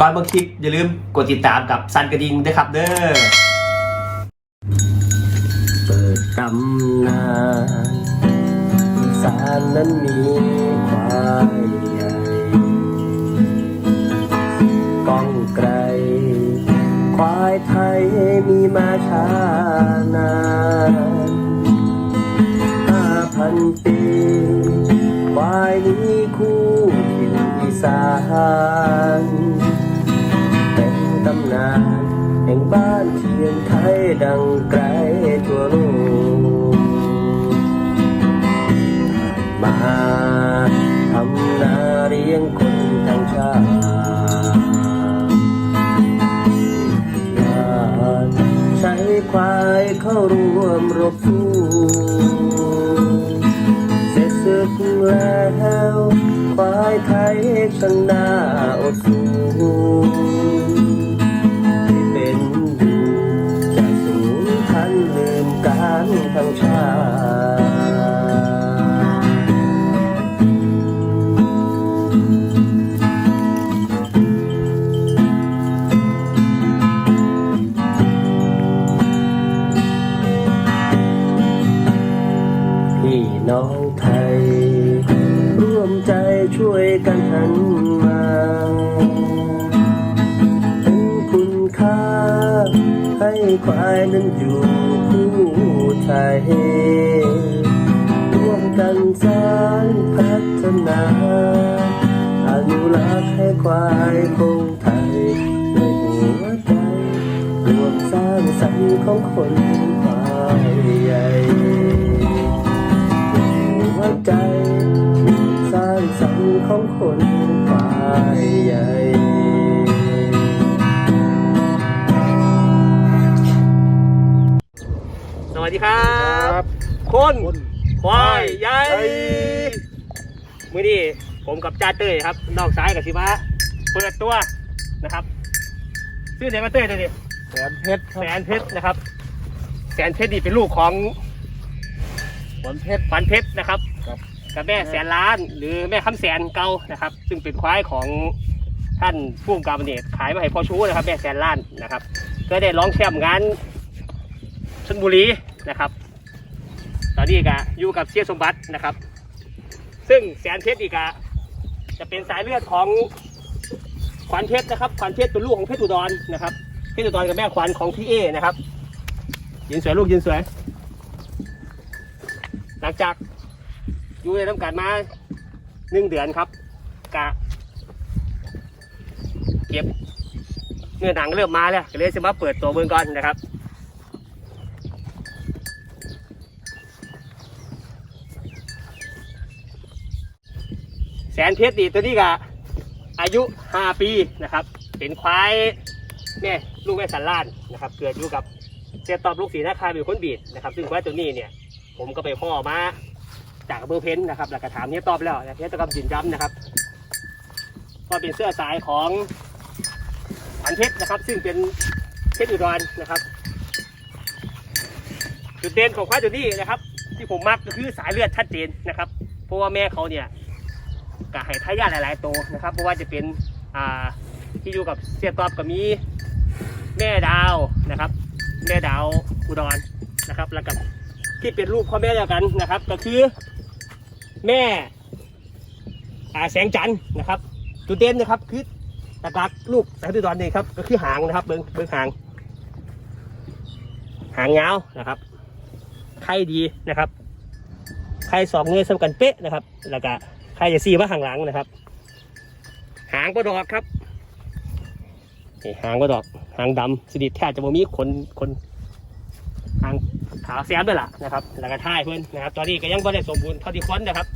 ก่อนเบางคลิปอย่าลืมกดติดตามกับซันกระดิ่งด้วยครับเด้อ เปิดตำนานอีสานนั้นมีควายใหญ่ มีมาช้านานห้าพันปีควายนี้คู่ถิ่นอีสานเป็นตำนาน แห่งบ้านเทียนไทยดังกลทั่ว เสร็จศึกแล้วควายไทยชนะ พี่น้องไทย ร่วมใจช่วยกันหันมาเป็นคุณค่า ให้ควายนั้นอยู่คู่ไทย ร่วมกันสร้างพัฒนาอนุรักษ์ให้ควายคงไทยด้วยหัวใจ รวมสร้างสรรค์ของคนควาย ใจ สร้างสรรค์ของคนฝ่ายใหญ่สวัสดีครับคนควายใหญ่มือนี้ผมกับจ้าเต้ยครับน้องซ้ายกับชิมะเปิดตัวนะครับชื่อไหนมาเต้ยตัวนี้แสนเพชรคแสรับนเพชรนะครับ แสนเพชรนี่เป็นลูกของขวัญเพชรขวัญเพชรนะครับครับ กับแม่แสนล้าน หรือแม่คำแสนเก่านะครับ ซึ่งเป็นควายของท่านผู้กำกับเนตขายมาให้พ่อชูนะครับ แม่แสนล้านนะครับ ก็ได้ร้องแชมป์งานชลบุรีนะครับ ตอนนี้ก็อยู่กับเสียสมบัตินะครับ ซึ่งแสนเพชรอีกอะจะเป็นสายเลือดของขวัญเพชรนะครับขวัญเพชรเป็นลูกของเพชรอุดรนะครับเพชรอุดรกับแม่ขวัญของพี่เอนะครับยืนสวยลูกยืนสวย หลังจาก อยู่ในน้ำกันมาหนึ่งเดือนครับ กะ เก็บเนื้อหนังเริ่มมาแล้วก็เลยจะมาเปิดตัวเบิ่งก่อนนะครับแสนเพชรดีตัวนี้ก็อายุ 5 ปีนะครับ เป็นควายแม่ลูกแม่สันล้านนะครับ เกิดอยู่กับเจตอบลูกสีนาคาเป็นคนบีดนะครับ ซึ่งควายตัวนี้เนี่ย ผมก็ไปพ่อมา จากอำเภอเพ้นนะครับแล้วก็ถามเนี่ยตอบแล้วเนี่ยตะกำยืนย้ำนะครับว่าเป็นเสื้อสายของขวัญเพชรนะครับ ซึ่งเป็นเพชรอุดรนะครับ จุดเด่นของควายตัวนี้นะครับ ที่ผมมักก็คือสายเลือดชัดเจนนะครับ เพราะว่าแม่เขาเนี่ยกะให้ทายาทหลายๆตัวนะครับ เพราะว่าจะเป็นอ่าที่อยู่กับเสียตอบกับมีแม่ดาวนะครับ แม่ดาวอุดรนะครับ แล้วกับที่เป็นลูกพ่อแม่เดียวกันนะครับ ก็คือ แม่แสงจันทร์นะครับ จุดเด่นนะครับคือตะกักลูกแสงตุดอนนี่ครับก็คือหางนะครับเบิ้งเบิ้งหาง หางยาวนะครับไข่ดีนะครับไข่สองเงยสำกันเป๊ะนะครับ แล้วก็ไข่จะซีว่าหางหลังนะครับ หางก็ดอกครับนี่หางก็ดอกหางดำสนิทแทบจะบ่มีขนขนทางขาวแซมด้วยล่ะนะครับ แล้วก็ท่ายเพื่อนนะครับ ตอนนี้ก็ยังไม่ได้สมบูรณ์เท่าที่ควรนะครับ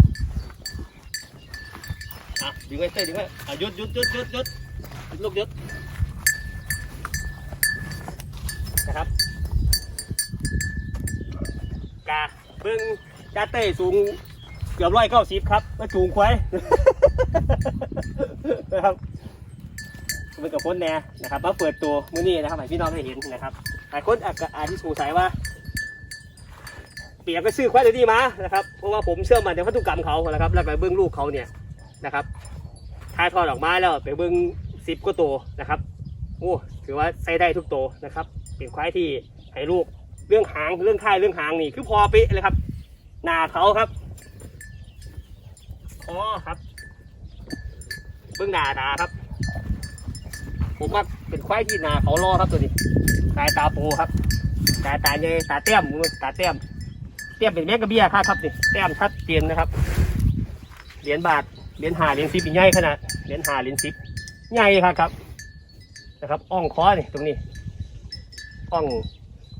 ดึงไว้เต้ดึงไว้อะหยุดหยุดหยุดหยุดหยุดลูกหยุดนะครับกาเบิ้งจ้าเต้สูงเกือบร้อยเก้าสิบครับมาจูงควายนะครับเป็นกับพ้นแน่นะครับมาเปิดตัวมื้อนี้นะครับให้พี่น้องได้เห็นนะครับหลายคนอาจจะอาจจะสงสัยว่าเปียกก็ซื้อควายตัวนี้มานะครับเพราะว่าผมเชื่อมันในพันธุกรรมเขานะครับแล้วก็เบื้องลูกเขาเนี่ยนะครับ ถ่ายทอดออกมาแล้วไปเบื้งสิบก็ตัวนะครับโอ้ถือว่าใช้ได้ทุกตัวนะครับ เป็นควายที่ให้ลูกเรื่องหางเรื่องค่ายเรื่องหางนี่คือพอเป๊ะเลยครับ หน้าเขาครับคอครับ เบื้องหน้าตาครับ ผมว่าเป็นควายที่หนาเขารอครับตัวนี้สายตาโปครับสายตาใหญ่ตาเต้มมือตาเต้มเต้มเป็นแมกกะเบี้ยครับครับนี่แต้มชัดเจนนะครับ เหรียญบาท เหรียญหาเหรียญสิบใหญ่ขนาดเหรียญหาเหรียญสิบใหญ่ครับครับนะครับอ่องคอนี่ตรงนี้อ่อง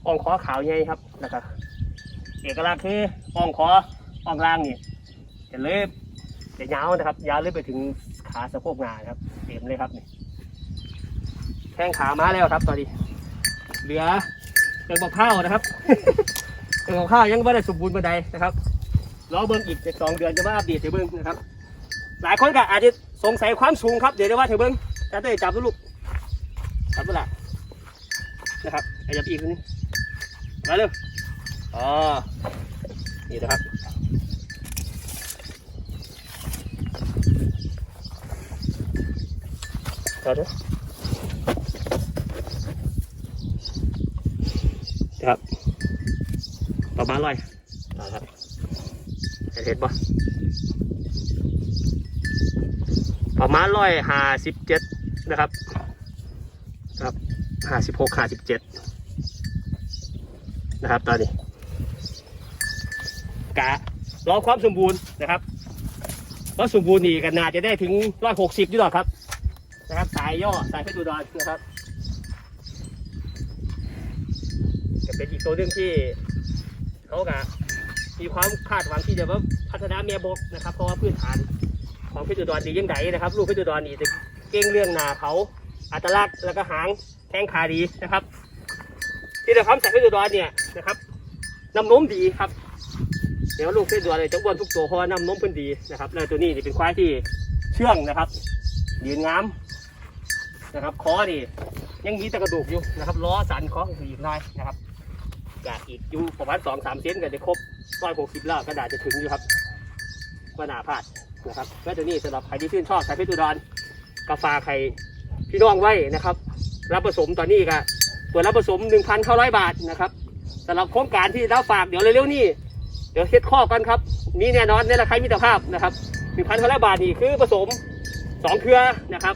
อ่องคอขาวใหญ่ครับนะครับเอกลักษณ์คืออ่องคออ่องล่างนี่จะเลยจะยาวนะครับ ยาวเลยไปถึงขาสะโพกงาครับเต็มเลยครับนี่แข้งขามาแล้วครับตอนนี้เหลือเติมข้าวนะครับเติมข้าวยังไม่ได้สมบูรณ์บันไดนะครับรอเบิ้งอีกสองเดือนจะมาอัปเดตให้เบิ้งนะครับ หลายคนก็อาจจะสงสัยความสูงครับ เดี๋ยวจะว่าให้เบิ้งจะได้จับลูกจับดูละนะครับขยับอีกนิดนึงมาเร็วอ๋อนี่นะครับเดี๋ยวเดี๋ยวครับประมาณร้อยครับเห็นเห็นปะ ประมาณร้อยห้าสิบเจ็ดนะครับครับห้าสิบหกห้าสิบเจ็ดนะครับตอนนี้กะรอความสมบูรณ์นะครับราสมบูรณ์นี่กันนาจะได้ถึงร้อยหกสิบอยู่หรอครับ นะครับ สายย่อสายเพชรดูดอนนะครับจะเป็นอีกตัวหนึ่งที่เขากะมีความคาดหวังที่จะว่าพัฒนาเมียบกนะครับ เพราะว่าพื้นฐาน ของเพชรอุดรดียังไงนะครับ ลูกเพชรอุดรนี่จะเก่งเรื่องหนาเขาอัตลักษณ์แล้วก็หางแข้งขาดีนะครับ ที่เราทำจากเพชรอุดรเนี่ยนะครับน้ำนมดีครับเดี๋ยวลูกเพชรอุดรเลยจะอ้วนทุกตัวเพราะน้ำนมเพิ่นดีนะครับแล้วตัวนี้นี่เป็นควายที่เชื่องนะครับยืนงามนะครับคอนี่ยังมีแต่กระดูกอยู่นะครับล้อสันคออีกหน่อยนะครับกะอีกอยู่ประมาณสองสามเซนก็จะครบร้อยหกสิบแล้วกระดาษจะถึงอยู่ครับว่าหนาพลาด นะครับแล้วตัวนี้สำหรับใครที่ชื่นชอบสายเพชรอุดรกาฝากใครพี่น้องไว้นะครับ รับผสมตอนนี้ก็เปิดรับผสมหนึ่งพันเก้าร้อยบาทนะครับสำหรับโครงการที่รับฝากเดี๋ยวเร็วๆนี่เดี๋ยวเฮ็ดข้อกันครับมีแน่นอนในราคามิตรภาพนะครับหนึ่งพันเก้าร้อยบาทนี่คือผสมสองเครือนะครับ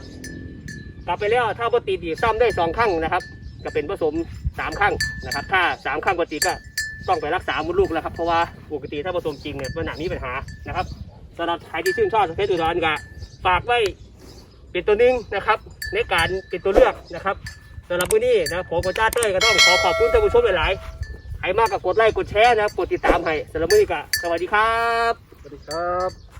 กลับไปแล้วถ้าปติดอีกซ่อมได้สองครั้งนะครับก็เป็นผสมสามครั้งนะครับ ถ้าสามครั้งปกติก็ต้องไปรักษามดลูกแล้วครับเพราะว่าปกติถ้าผสมจริงเนี่ยมันหนามีปัญหานะครับ สำหรับใครที่ชื่นชอบสเปซอุดรก็ฝากไว้เป็นตัวหนึงนะครับ ในการเป็นตัวเลือกนะครับสำหรับมื้อนี้นะผมกับจ้าเต้ยก็ต้องขอขอบคุณท่านผู้ชมหลายๆใครมากก็กดไลค์กดแชร์นะครับกดติดตามให้สำหรับมื้อนี้ก็สวัสดีครับ สวัสดีครับ